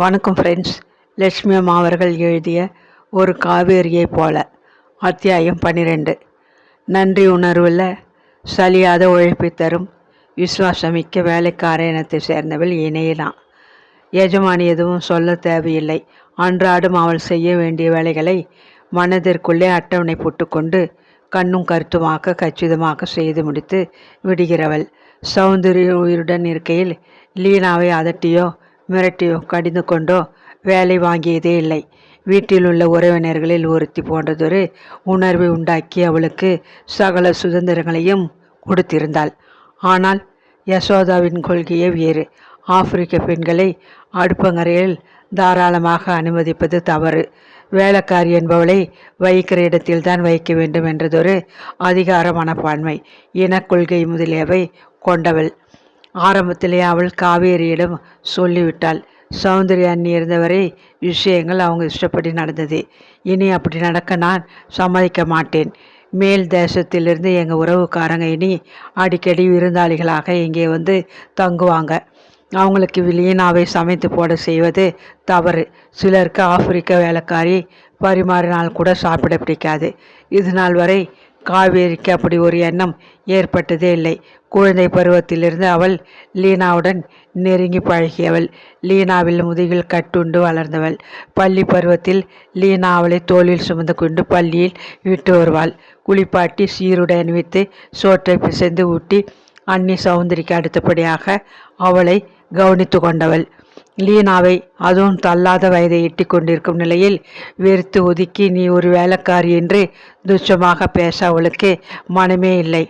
வணக்கம் ஃப்ரெண்ட்ஸ் லட்சுமி அம்மா அவர்கள் எழுதிய ஒரு காவேரியைப் போல அத்தியாயம் பன்னிரெண்டு. நன்றி உணர்வில் சலியாத உழைப்பை தரும் விசுவாசமிக்க வேலைக்கார இனத்தை சேர்ந்தவள் இணையதான் எஜமானி எதுவும் சொல்ல தேவையில்லை. அன்றாடும் அவள் செய்ய வேண்டிய வேலைகளை மனதிற்குள்ளே அட்டவணை போட்டுக்கொண்டு கண்ணும் கருத்துமாக கச்சிதமாக செய்து முடித்து விடுகிறவள். சௌந்தரிய உயிருடன் இருக்கையில் லீனாவை அதட்டியோ மிரட்டியோ கடிந்து கொண்டோ வேலை வாங்கியதே இல்லை. வீட்டில் உள்ள உறவினர்களில் ஒருத்தி போன்றதொரு உணர்வை உண்டாக்கி அவளுக்கு சகல சுதந்திரங்களையும் கொடுத்திருந்தாள். ஆனால் யசோதாவின் கொள்கையே வேறு. ஆப்பிரிக்க பெண்களை அடுப்பங்கரையில் தாராளமாக அனுமதிப்பது தவறு. வேலைக்காரி என்பவளை வைக்கிற இடத்தில்தான் வைக்க வேண்டும் என்றதொரு அதிகார மனப்பான்மை இனக்கொள்கை முதலியவை கொண்டவள். ஆரம்பத்திலே அவள் காவேரியிடம் சொல்லிவிட்டாள் சௌந்தர்யா அண்ணி இருந்தவரை விஷயங்கள் அவங்க இஷ்டப்படி நடந்தது. இனி அப்படி நடக்க நான் சம்மதிக்க மாட்டேன். மேல் தேசத்திலிருந்து எங்கள் உறவுக்காரங்க இனி அடிக்கடி விருந்தாளிகளாக இங்கே வந்து தங்குவாங்க. அவங்களுக்கு விலியனாவை சமைத்து போட செய்வது தவறு. சிலருக்கு ஆப்பிரிக்க வேலைக்காரி பரிமாறினால் கூட சாப்பிட பிடிக்காது. இது நாள் வரை காவேரிக்கு அப்படி ஒரு எண்ணம் ஏற்பட்டதே இல்லை. குழந்தை பருவத்திலிருந்து அவள் லீனாவுடன் நெருங்கி பழகியவள். லீனாவில் முதுகில் கட்டுண்டு வளர்ந்தவள். பள்ளி பருவத்தில் லீனா அவளை தோளில் சுமந்து கொண்டு பள்ளியில் விட்டு வருவாள். குளிப்பாட்டி சீருடை அணிவித்து சோற்றை பிசைந்து ஊட்டி அன்னி சௌந்தரிக்கு அடுத்தபடியாக அவளை கவனித்து கொண்டவள். லீனாவை அதுவும் தள்ளாத வயதை எட்டி கொண்டிருக்கும் நிலையில் வெறுத்து ஒதுக்கி நீ ஒரு வேலைக்காரி என்று துச்சமாக பேச அவளுக்கு மனமே இல்லை.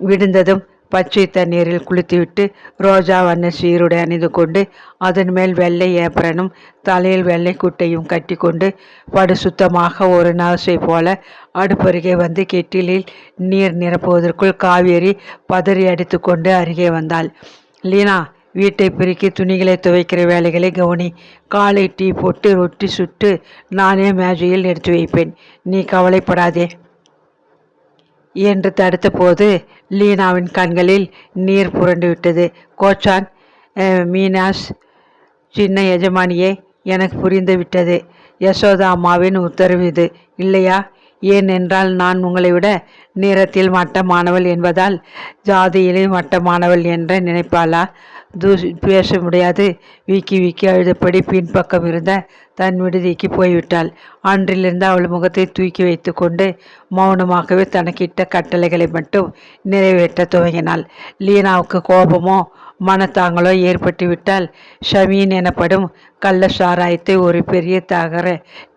விடுந்ததும் பச்சை தண்ணீரில் குளித்துவிட்டு ரோஜா வண்ண சீருடை அணிந்து கொண்டு அதன் மேல் வெள்ளை ஏப்பரனும் தலையில் வெள்ளை குட்டையும் கட்டி கொண்டு படு சுத்தமாக ஒரு நாசை போல அடுப்பருகே வந்து கெட்டிலில் நீர் நிரப்புவதற்குள் காவேரி பதறி அடித்து கொண்டு அருகே வந்தாள். லீனா வீட்டை பெருக்கி துணிகளை துவைக்கிற வேலைகளை கவனி. காலை டீ போட்டு ரொட்டி சுட்டு நானே மேஜையில் எடுத்து வைப்பேன். நீ கவலைப்படாதே. என்று தடுத்த போது லீனாவின் கண்களில் நீர் புரண்டு விட்டது. கோச்சான் மீனாஸ் சின்ன எஜமானியே எனக்கு புரிந்து விட்டது. யசோதா அம்மாவின் உத்தரவு இது. இல்லையா? ஏனென்றால் நான் உங்களை விட நேரத்தில் மட்டமானவள் என்பதால் ஜாதியிலே மட்டமானவள் என்று நினைப்பாளா? தூசி பேச முடியாது. வீக்கி வீக்கி அழுதபடி பின்பக்கம் இருந்த தன் விடுதிக்கு போய்விட்டாள். அன்றிலிருந்து அவள் முகத்தை தூக்கி வைத்து கொண்டு மௌனமாகவே தனக்கிட்ட கட்டளைகளை மட்டும் நிறைவேற்ற துவங்கினாள். லீனாவுக்கு கோபமோ மனத்தாங்களோ ஏற்பட்டுவிட்டால் ஷமீன் எனப்படும் கள்ள சாராயத்தை ஒரு பெரிய தகர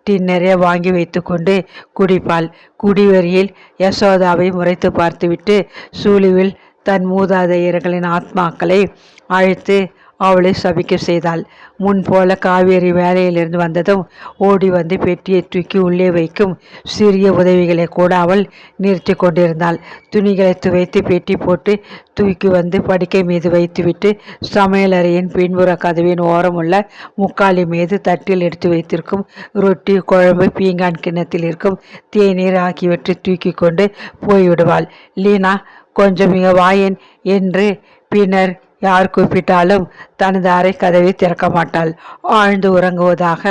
டின்னரே வாங்கி வைத்துக்கொண்டு குடிப்பாள். குடிவரியில் யசோதாவை முறைத்து பார்த்துவிட்டு சூழிவில் தன் மூதாதையர்களின் ஆத்மாக்களை அழைத்து அவளை சபிக்க செய்தாள். முன்போல காவேரி வேலையிலிருந்து வந்ததும் ஓடி வந்து பெட்டியை தூக்கி உள்ளே வைக்கும் சிறிய உதவிகளை கூட அவள் நிறுத்தி கொண்டிருந்தாள். துணிகளை துவைத்து பெட்டி போட்டு தூக்கி வந்து படுக்கை மீது வைத்துவிட்டு சமையலறையின் பின்புற கதவின் ஓரமுள்ள முக்காலி மீது தட்டில் எடுத்து வைத்திருக்கும் ரொட்டி குழம்பு பீங்கான் கிண்ணத்தில் இருக்கும் தேநீர் ஆகியவற்றை தூக்கி கொண்டு போய்விடுவாள். லீனா கொஞ்சம் மிக வாயேன் என்று பின்னர் யார் கூப்பிட்டாலும் தனது அறை கதவை திறக்க மாட்டாள். ஆழ்ந்து உறங்குவதாக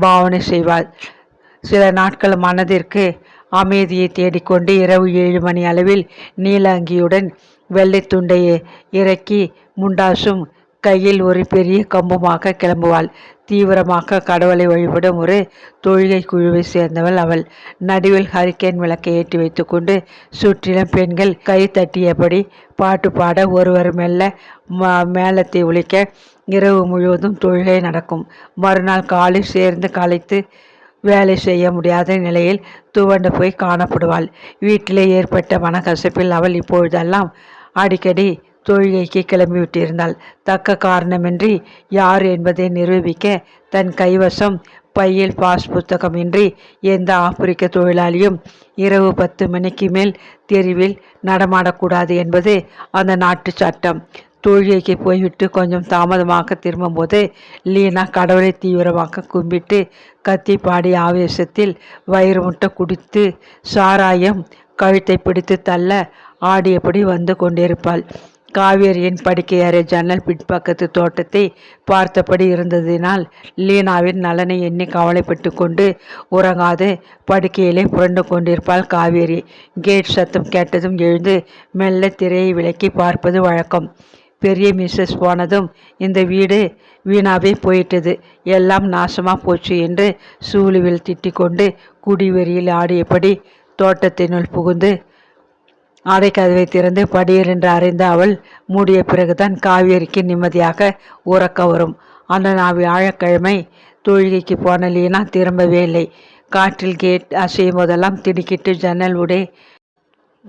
பாவனை செய்வாள். சில நாட்கள் மனதிற்கு அமைதியை தேடிக்கொண்டு இரவு ஏழு மணி அளவில் நீலங்கியுடன் வெள்ளை துண்டையை இறக்கி முண்டாசும் கையில் ஒரு பெரிய கம்புமாக கிளம்புவாள். தீவிரமாக கடவுளை வழிபடும் ஒரு தொழுகை குழுவை சேர்ந்தவள் அவள். நடுவில் ஹரிக்கேன் விளக்கை ஏற்றி வைத்துக்கொண்டு சுற்றிலும் பெண்கள் கை தட்டியபடி பாட்டு பாட ஒருவர் மெல்ல மேளத்தை ஒழிக்க இரவு முழுவதும் தொழுகை நடக்கும். மறுநாள் காலை சேர்ந்து களைத்து வேலை செய்ய முடியாத நிலையில் துவண்டு போய் காணப்படுவாள். வீட்டிலே ஏற்பட்ட மனக்கசப்பில் அவள் இப்பொழுதெல்லாம் அடிக்கடி தொழுகைக்கு கிளம்பிவிட்டிருந்தாள் தக்க காரணமின்றி யார் என்பதை நிரூபிக்க தன் கைவசம் பையில் பாஸ் புத்தகமின்றி எந்த ஆப்பிரிக்க தொழிலாளியும் இரவு பத்து மணிக்கு மேல் தெருவில் நடமாடக்கூடாது என்பது அந்த நாட்டு சட்டம். தொழுகைக்கு போய்விட்டு கொஞ்சம் தாமதமாக திரும்பும்போது லீனா கடவுளை தீவிரமாக கும்பிட்டு கத்தி பாடி ஆவேசத்தில் வயிறு முட்டை குடித்து சாராயம் கழுத்தை பிடித்து தள்ள ஆடியபடி வந்து கொண்டிருப்பாள். காவேரியின் படுக்கையறை ஜன்னல் பின்பக்கத்து தோட்டத்தை பார்த்தபடி இருந்ததினால் லீனாவின் நலனை எண்ணி கவலைப்பட்டு கொண்டு உறங்காது படுக்கையிலே புரண்டு கொண்டிருப்பாள் காவேரி. கேட் சத்தம் கேட்டதும் எழுந்து மெல்ல திரையை விலக்கி பார்ப்பது வழக்கம். பெரிய மிஸ்ஸஸ் போனதும் இந்த வீடு வீணாவே போயிட்டது. எல்லாம் நாசமாக போச்சு என்று சூழுவில் திட்டிக்கொண்டு குடிவெறியில் ஆடியபடி தோட்டத்தினுள் புகுந்து ஆடை கதவை திறந்து படியர் என்று அறிந்த அவள் மூடிய பிறகுதான் காவேரிக்கு நிம்மதியாக உறக்க வரும். அந்த நான் வியாழக்கிழமை தொழுகைக்கு போன லீனா திரும்பவே இல்லை. காற்றில் கேட் அசையும் போதெல்லாம் திடுக்கிட்டு ஜன்னல் உடே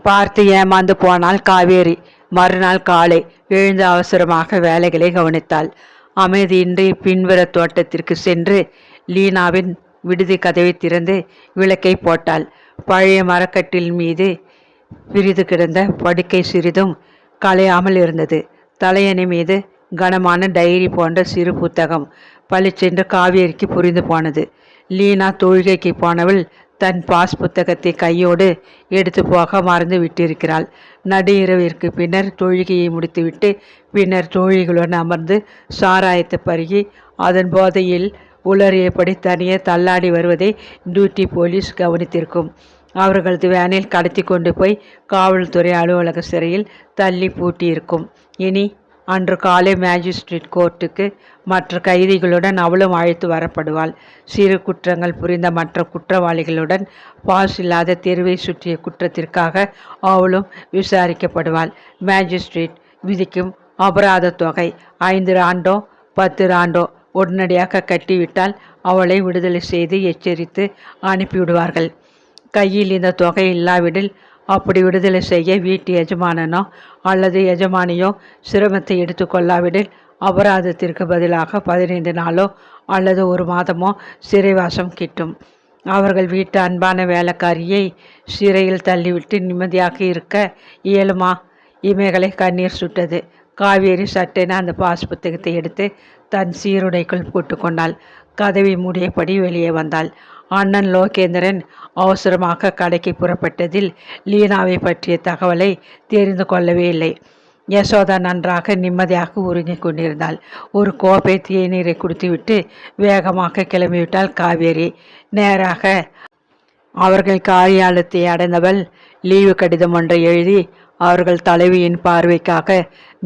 பார்த்து ஏமாந்து போனாள் காவேரி. மறுநாள் காலை எழுந்து அவசரமாக வேலைகளை கவனித்தாள். அமைதியின்றி பின்வர தோட்டத்திற்கு சென்று லீனாவின் விடுதி கதவை திறந்து விளக்கை போட்டாள். பழைய மரக்கட்டில் மீது விரிது கிடந்த படுக்கை சிறிதும் களையாமல் இருந்தது. தலையணை மீது கனமான டைரி போன்ற சிறு புத்தகம் பளிச்சென்று காவேரிக்கு புரிந்து போனது. லீனா தொழுகைக்கு போனவள் தன் பாஸ் புத்தகத்தை கையோடு எடுத்து போக மறந்து விட்டிருக்கிறாள். நடு இரவிற்கு பின்னர் தொழுகையை முடித்துவிட்டு பின்னர் தோழிகளுடன் அமர்ந்து சாராயத்தை பருகி அதன் போதையில் உளறியபடி தனியே தள்ளாடி வருவதை டியூட்டி போலீஸ் கவனித்திருக்கும். அவர்களது வேனில் கடத்தி கொண்டு போய் காவல்துறை அலுவலக சிறையில் தள்ளி பூட்டியிருக்கும். இனி அன்று காலை மேஜிஸ்ட்ரேட் கோர்ட்டுக்கு மற்ற கைதிகளுடன் அவளும் அழைத்து வரப்படுவாள். சிறு குற்றங்கள் புரிந்த மற்ற குற்றவாளிகளுடன் பாஸ் இல்லாத தெருவை சுற்றிய குற்றத்திற்காக அவளும் விசாரிக்கப்படுவாள். மேஜிஸ்ட்ரேட் விதிக்கும் அபராத தொகை ஐந்து ஆண்டோ பத்து ஆண்டோ உடனடியாக கட்டிவிட்டால் அவளை விடுதலை செய்து எச்சரித்து அனுப்பிவிடுவார்கள். கையில் இந்த தொகை இல்லாவிடில் அப்படி விடுதலை செய்ய வீட்டு எஜமானனோ அல்லது எஜமானியோ சிரமத்தை எடுத்துக்கொள்ளாவிடில் அபராதத்திற்கு பதிலாக பதினைந்து நாளோ அல்லது ஒரு மாதமோ சிறைவாசம் கிட்டும். அவர்கள் வீட்டு அன்பான வேலைக்காரியை சிறையில் தள்ளிவிட்டு நிம்மதியாக இருக்க இயலுமா? இமைகளை கண்ணீர் சுட்டது. காவேரி சட்டென அந்த பாஸ் புத்தகத்தை எடுத்து தன் சீருடைக்குள் போட்டுக்கொண்டாள் கதவை மூடியபடி வெளியே வந்தாள். அண்ணன் லோகேந்திரன் அவசரமாக கடைக்கு புறப்பட்டதில் லீனாவை பற்றிய தகவலை தெரிந்து கொள்ளவே இல்லை. யசோதா நன்றாக நிம்மதியாக உருங்கிக் கொண்டிருந்தாள். ஒரு கோப்பை தேநீரை குடித்துவிட்டு வேகமாக கிளம்பிவிட்டாள் காவேரி. நேராக அவர்கள் காரியாலயத்தை அடைந்தவள் லீவு கடிதம் ஒன்றை எழுதி அவர்கள் தலைவியின் பார்வைக்காக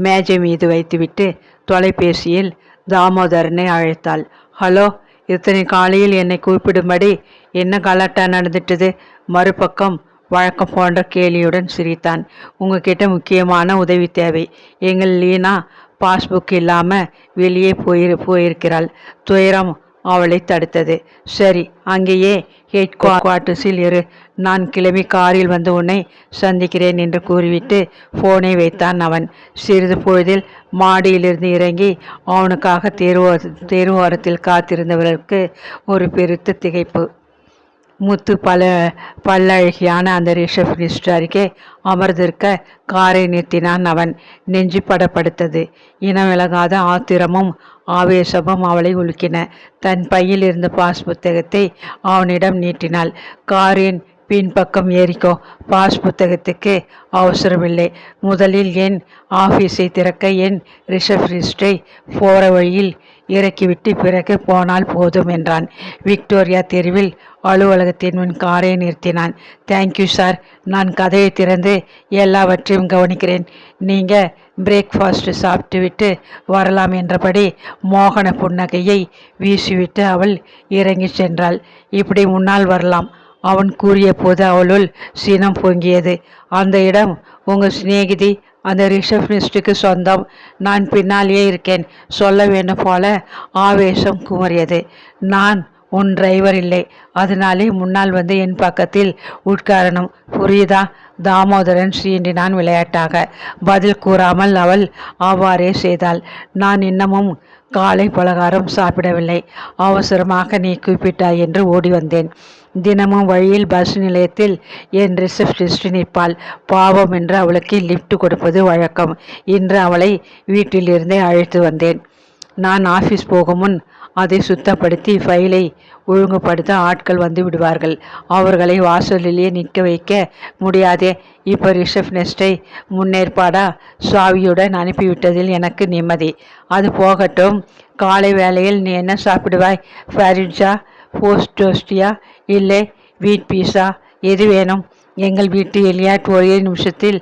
மேஜை மீது வைத்துவிட்டு தொலைபேசியில் தாமோதரனை அழைத்தாள். ஹலோ இத்தனை காலையில் என்னை கூப்பிடும்படி என்ன கலாட்டா நடந்துட்டது? மறுபக்கம் வழக்கம் போன்ற கேலியுடன் சிரித்தான். உங்ககிட்ட முக்கியமான உதவி தேவை. எங்கள் லீனா பாஸ்புக் இல்லாமல் வெளியே போயிரு போயிருக்கிறாள். துயரம் அவளை தடுத்தது. சரி அங்கேயே ஹெட் குவார்ட்டர்ஸில் இரு. நான் கிளம்பி காரில் வந்து உன்னை சந்திக்கிறேன் என்று கூறிவிட்டு போனை வைத்தான் அவன். சிறிது பொழுதில் மாடியிலிருந்து இறங்கி அவனுக்காக தேர்வோ தேர்வோரத்தில் காத்திருந்தவர்களுக்கு ஒரு பெருத்த திகைப்பு. முத்து பல பல்லழகியான அந்த ரிஷப்னிஸ்ட் அருகே அமர்ந்திருக்க காரை நிறுத்தினான் அவன். நெஞ்சு படப்படுத்தது. இனம் விலகாத ஆத்திரமும் ஆவேசமும் அவளை உலுக்கின. தன் பையில் இருந்த பாஸ் புத்தகத்தை அவனிடம் நீட்டினாள். காரின் பின்பக்கம் ஏறிக்கோ பாஸ் புத்தகத்துக்கு அவசரமில்லை. முதலில் என் ஆஃபீஸை திறக்க என் ரிசப்ஷனிஸ்டை போகிற வழியில் இறக்கிவிட்டு பிறகு போனால் போதும் என்றான். விக்டோரியா தெருவில் அலுவலகத்தின் முன் காரை நிறுத்தினான். தேங்க்யூ சார் நான் கதையை திறந்து எல்லாவற்றையும் கவனிக்கிறேன். நீங்கள் பிரேக்ஃபாஸ்ட் சாப்பிட்டுவிட்டு வரலாம் என்றபடி மோகன புன்னகையை வீசிவிட்டு அவள் இறங்கி சென்றாள். இப்படி முன்னால் வரலாம். அவன் கூறிய போது அவளுள் சினம் பொங்கியது. அந்த இடம் உங்கள் சிநேகிதி அந்த ரிசப்ஷனிஸ்டுக்கு சொந்தம். நான் பின்னாலேயே இருக்கேன். சொல்ல வேண்டும் போல ஆவேசம் குமரியது. நான் உன் டிரைவர் இல்லை. அதனாலே முன்னால் வந்து என் பக்கத்தில் உட்காரணும். புரியுதா? தாமோதரன் சீண்டினான் விளையாட்டாக. பதில் கூறாமல் அவள் அவ்வாறே செய்தாள். நான் இன்னமும் காலை பலகாரம் சாப்பிடவில்லை. அவசரமாக நீ குறிப்பிட்டாய் என்று ஓடி வந்தேன். தினமும் வழியில் பஸ் நிலையத்தில் என் ரிசப்ஷனிஸ்ட் நிற்பாள். பாவம் என்று அவளுக்கு லிஃப்ட் கொடுப்பது வழக்கம். இன்று அவளை வீட்டிலிருந்தே அழைத்து வந்தேன். நான் ஆஃபீஸ் போகும் முன் அதை சுத்தப்படுத்தி ஃபைலை ஒழுங்குபடுத்த ஆட்கள் வந்து விடுவார்கள். அவர்களை வாசலிலேயே நிற்க வைக்க முடியாதே. இப்போ ரிசப்ஷனிஸ்டை முன்னேற்பாடா சுவாவியுடன் அனுப்பிவிட்டதில் எனக்கு நிம்மதி. அது போகட்டும். காலை வேளையில் நீ என்ன சாப்பிடுவாய்? ஃபரிட்ஜா போஸ்டோஸ்டியா இல்லை வீட் பீஸா? எது வேணும்? எங்கள் வீட்டு எலியாட் ஒரே நிமிஷத்தில்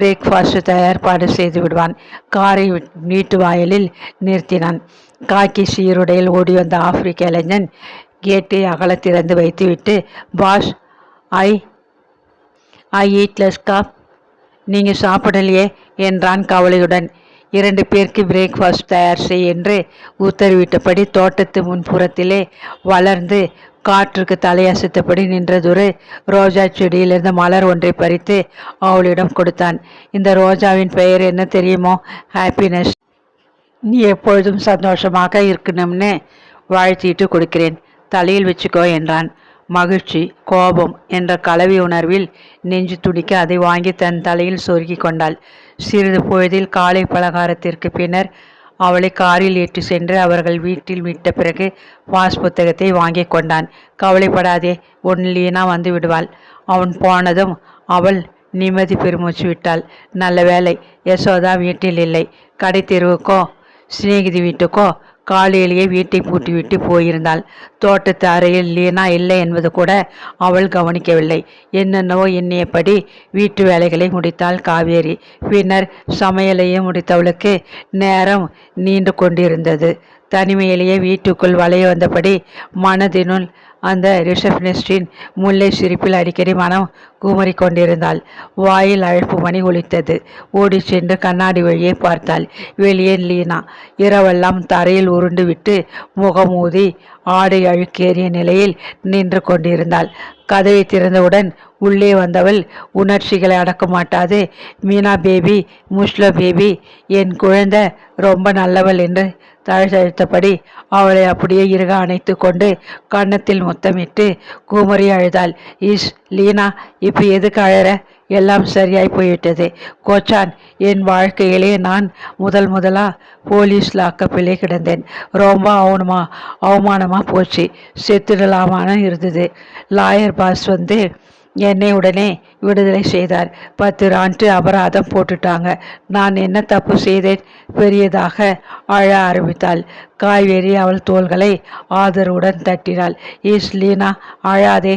பிரேக்ஃபாஸ்ட் தயார்பாடு செய்து விடுவான். காரை வீட்டு வாயிலில் நிறுத்தினான். காக்கி சீருடையில் ஓடி வந்த ஆப்பிரிக்க இளைஞன் கேட்டை அகல திறந்து வைத்துவிட்டு பாஸ் ஐ ஐ ஈட்லெஸ் காப். நீங்கள் சாப்பிடலையே? என்றான் கவலையுடன். இரண்டு பேருக்கு பிரேக்ஃபாஸ்ட் தயார் செய் என்று உத்தரவிட்டபடி தோட்டத்து முன்புறத்திலே வளர்ந்து காற்றுக்கு தலையசைத்தபடி நின்றதொரு ரோஜா செடியிலிருந்து மலர் ஒன்றை பறித்து அவளிடம் கொடுத்தான். இந்த ரோஜாவின் பெயர் என்ன தெரியுமோ? ஹாப்பினஸ் நீ எப்பொழுதும் சந்தோஷமாக இருக்கணும்னு வாழ்த்திட்டு கொடுக்கிறேன். தலையில் வச்சுக்கோ என்றான். மகிழ்ச்சி கோபம் என்ற கலவி உணர்வில் நெஞ்சு துடிக்க அதை வாங்கி தன் தலையில் சொருகி கொண்டாள். சிறிது பொழுதில் காலை பலகாரத்திற்கு பின்னர் அவளை காரில் ஏற்றி சென்று அவர்கள் வீட்டில் விட்ட பிறகு பாஸ் புத்தகத்தை வாங்கி கொண்டான். கவலைப்படாதே உன் லீனா வந்து விடுவாள். அவன் போனதும் அவள் நிம்மதி பெருமூச்சு விட்டாள். நல்ல வேலை யசோதா வீட்டில் இல்லை. கடை தெருவுக்கோ சிநேகிதி வீட்டுக்கோ காலையிலேயே வீட்டை பூட்டிவிட்டு போயிருந்தாள். தோட்டத்து அறையில் லீனா இல்லை என்பது கூட அவள் கவனிக்கவில்லை. என்னென்னவோ எண்ணியபடி வீட்டு வேலைகளை முடித்தாள் காவேரி. பின்னர் சமையலையும் முடித்தவளுக்கு நேரம் நீண்டு கொண்டிருந்தது. தனிமையிலேயே வீட்டுக்குள் வளைய வந்தபடி மனதினுள் அந்த ரிசப்ஷனிஸ்டின் முல்லை சிரிப்பில் அடிக்கடி மனம் குமரி கொண்டிருந்தாள் வாயில் அழைப்பு மணி ஒலித்தது. ஓடி சென்று கண்ணாடி வழியே பார்த்தாள். வெளியே லீனா. இரவெல்லாம் தரையில் உருண்டு விட்டு முகமூதி ஆடை அழுக்கேறிய நிலையில் நின்று கொண்டிருந்தாள். கதவை திறந்தவுடன் உள்ளே வந்தவள் உணர்ச்சிகளை அடக்க மாட்டாது. மீனா பேபி முஷ்ல பேபி என் குழந்தை ரொம்ப நல்லவள் என்று தழுத்தழுத்தபடி அவளை அப்படியே இருக அணைத்து கொண்டு கன்னத்தில் முத்தமிட்டு குமரி அழுதாள். இஸ் லீனா இப்போ எதுக்கு அழற? எல்லாம் சரியாய் போய்விட்டது கோச்சான் என் வாழ்க்கையிலே நான் முதல் முதலாக போலீஸ் லாக்கப்பிலே கிடந்தேன். ரொம்ப அவனமா அவமானமாக போச்சு. செத்துடலாமான்னு இருந்தது. லாயர் பாஸ் வந்து என்னை உடனே விடுதலை செய்தார். பத்து ஆண்டு அபராதம் போட்டுட்டாங்க. நான் என்ன தப்பு செய்தேன்? பெரியதாக அழ ஆரம்பித்தாள். காய்கறி அவள் தோள்களை ஆதரவுடன் தட்டினாள். ஈஸ்லீனா அழாதே.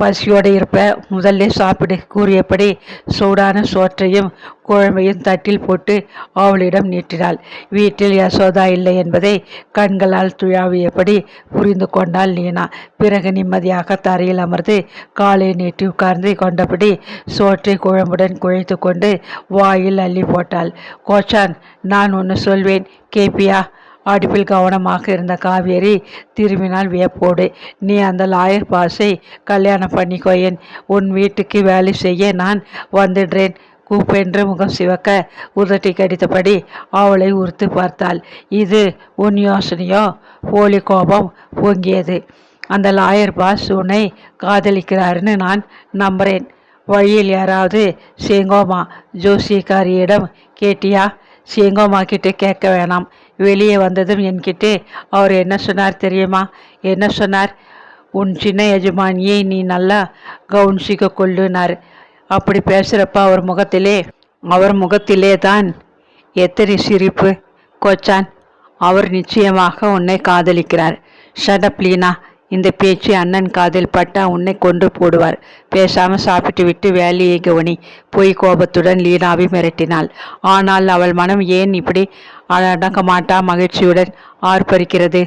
பசியோடு இருப்ப. முதல்ல சாப்பிடு. கூறியபடி சூடான சோற்றையும் குழம்பையும் தட்டில் போட்டு அவளிடம் நீட்டினாள். வீட்டில் யசோதா இல்லை என்பதை கண்களால் துழாவியபடி புரிந்து கொண்டாள் நீனா. பிறகு நிம்மதியாக தரையில் அமர்ந்து காலை நீட்டி உட்கார்ந்து கொண்டபடி சோற்றை குழம்புடன் குழைத்து கொண்டு வாயில் அள்ளி போட்டாள். கோச்சான் நான் ஒன்று சொல்வேன். கேப்பியா அடுப்பில் கவனமாக இருந்த காவேரி திரும்பினால் வியப்போடு. நீ அந்த லாயர் பாஸை கல்யாணம் பண்ணிக்கோயேன். உன் வீட்டுக்கு வேலை செய்ய நான் வந்துடுறேன். கூப்பென்று முகம் சிவக்க உதட்டி கடித்தபடி அவளை உறுத்து பார்த்தாள். இது உன் யோசனையோ? போலி கோபம் பொங்கியது. அந்த லாயர் பாஸ் உன்னை காதலிக்கிறாருன்னு நான் நம்புகிறேன் வழியில் யாராவது சேங்கோமா ஜோசியக்காரியிடம் கேட்டியா? சேங்கோமா கிட்டே கேட்க வேணாம். வெளியே வந்ததும் என்கிட்டே அவர் என்ன சொன்னார் தெரியுமா? என்ன சொன்னார்? உன் சின்ன எஜமானியை நீ நல்லா கவுன்சிக்க கொள்ளுனார். அப்படி பேசுகிறப்ப அவர் முகத்திலே அவர் முகத்திலே தான் எத்தனை சிரிப்பு கொச்சான். அவர் நிச்சயமாக உன்னை காதலிக்கிறார். ஷடப்லீனா இந்த பேச்சு அண்ணன் காதில் பட்டா உன்னை கொண்டு போடுவார். பேசாம சாப்பிட்டு விட்டு வேலையை கவனி பொய் கோபத்துடன் லீனாவை மிரட்டினாள். ஆனால் அவள் மனம் ஏன் இப்படி அடங்க மாட்டா மகிழ்ச்சியுடன் ஆர்ப்பரிக்கிறது.